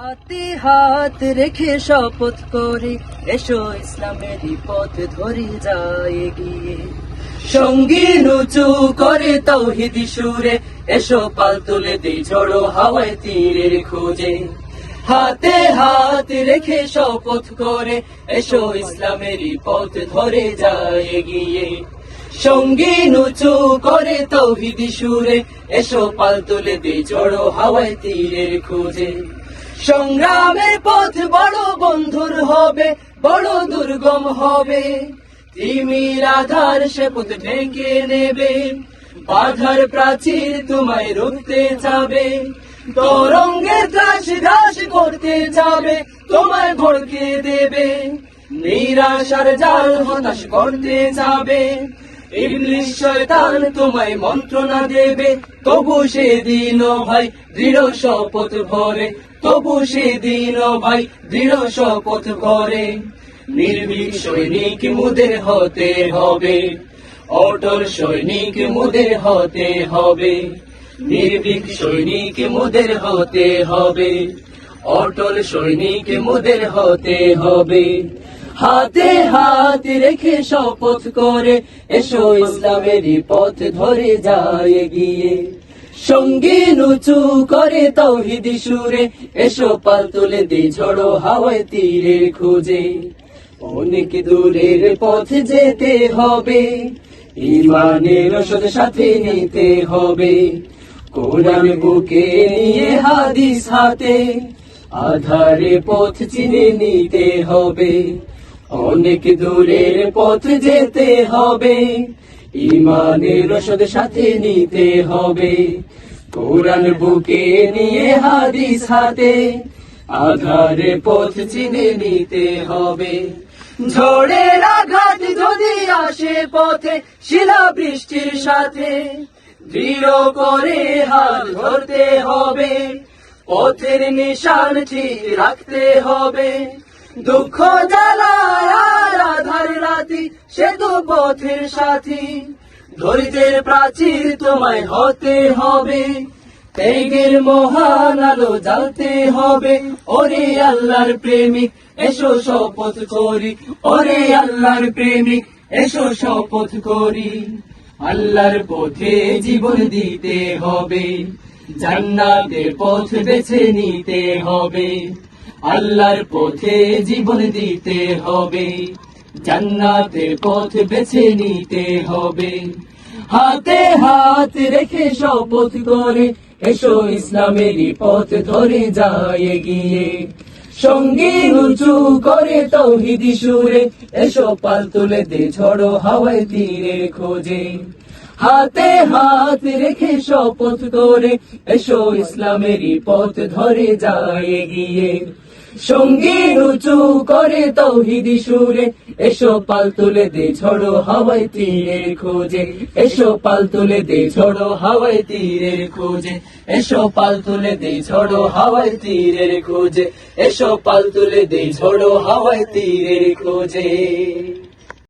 হাতে হাত রেখে শপথ করে। এসো ইসলামের পথ ধরে যায় গিয়ে সঙ্গী নুচু করে তৌহিদ সুরে। এসো পাল তুলে দে ঝড়ো হাওয়ায় তীরের খোঁজে। হাতে হাত রেখে শপথ করে। এসো ইসলামের পথ ধরে যায় গিয়ে সঙ্গী নুচু করে তৌহিদ সুরে। এসো পাল তুলে দে ঝড়ো হাওয়ায় তীরের খোঁজে। সংগ্রামের পথ বড় বন্ধুর হবে, বড় দুর্গম হবে। তিমির আধার সে পথ ঢেকে নেবে, বাধার প্রাচীর তোমায় রুখতে যাবে তরঙ্গের ত্রাস হ্রাস করতে যাবে তোমায় ভড়কে দেবে। নিরাশার জাল হতাশ করতে যাবে ইবলিশ শয়তান তোমায় মন্ত্রণা দেবে, তবু সেদিন ভাই দৃঢ় শপথ ভরে তবু সেদিন ভাই দৃঢ় শপথ করে। নির্ভীক সৈনিক মুদের হতে হবে, অটল সৈনিক মুদের হতে হবে, নির্ভীক সৈনিক মুদের হতে হবে, অটল সৈনিক মুদের হতে হবে। হাতে হাত রেখে শপথ করে, এসো ইসলামের পথ ধরে যায় গিয়ে সঙ্গী নুচু করে তৌহিদ সুরে, এসো পাল তুলে দে ঝড়ো হাওয়ায় তীরে খুঁজে। অনেক দূরের পথ যেতে হবে, ইমানের ওষুধ সাথে নিতে হবে। কোরআন বুকে নিয়ে হাদিস হাতে, আধারে পথ চিনে নিতে হবে। অনেক দূরের পথ যেতে হবে। ইমানের রসদ সাথে নিতে হবে। কোরআন বুকে নিয়ে হাদিস হাতে, আধারে পথ চিনে নিতে হবে। ঝড়ের আঘাত যদি আসে পথে শিলা বৃষ্টির সাথে দৃঢ় করে হাত ধরতে হবে। পথের নিশান ঠিক রাখতে হবে। দুঃখ জ্বালা আর রাতি, সে তো পথের সাথী। ধৈর্যের প্রাচীর তোমায় হতে হবে, ত্যাগের মহান আলো জ্বালতে হবে। ওরে আল্লাহর প্রেমিক, এসো শপথ করি। ওরে আল্লাহর প্রেমিক, এসো শপথ করি। আল্লাহর পথে জীবন দিতে হবে, জান্নাতের পথ বেছে নিতে হবে। আল্লাহর পথে জীবন দিতে হবে। জান্নাতের পথ বেছে নিতে হবে। হাতে হাত রেখে শপথ করে, এসো ইসলামেরই পথ ধরে যায় গিয়ে সঙ্গী উঁচু করে তৌহিদি সুরে, এসো পাল তুলে দে ঝড়ো হাওয়ায় তীরে খোঁজে। হাতে হাত রেখে শপথ করে, এসো ইসলামেরই পথ ধরে যায় গিয়ে সঙ্গী উঁচু করে তৌহিদি সুরে। এসো পাল তুলে দে ঝড়ো হাওয়ায় তীরের খোঁজে। এসো পাল তুলে দে ঝড়ো হাওয়ায় তীরের খোঁজে। এসো পাল তুলে দে ঝড়ো হাওয়ায় তীরের খোঁজে। এসো পাল তুলে দে ঝড়ো হাওয়ায় তীরের খোঁজে।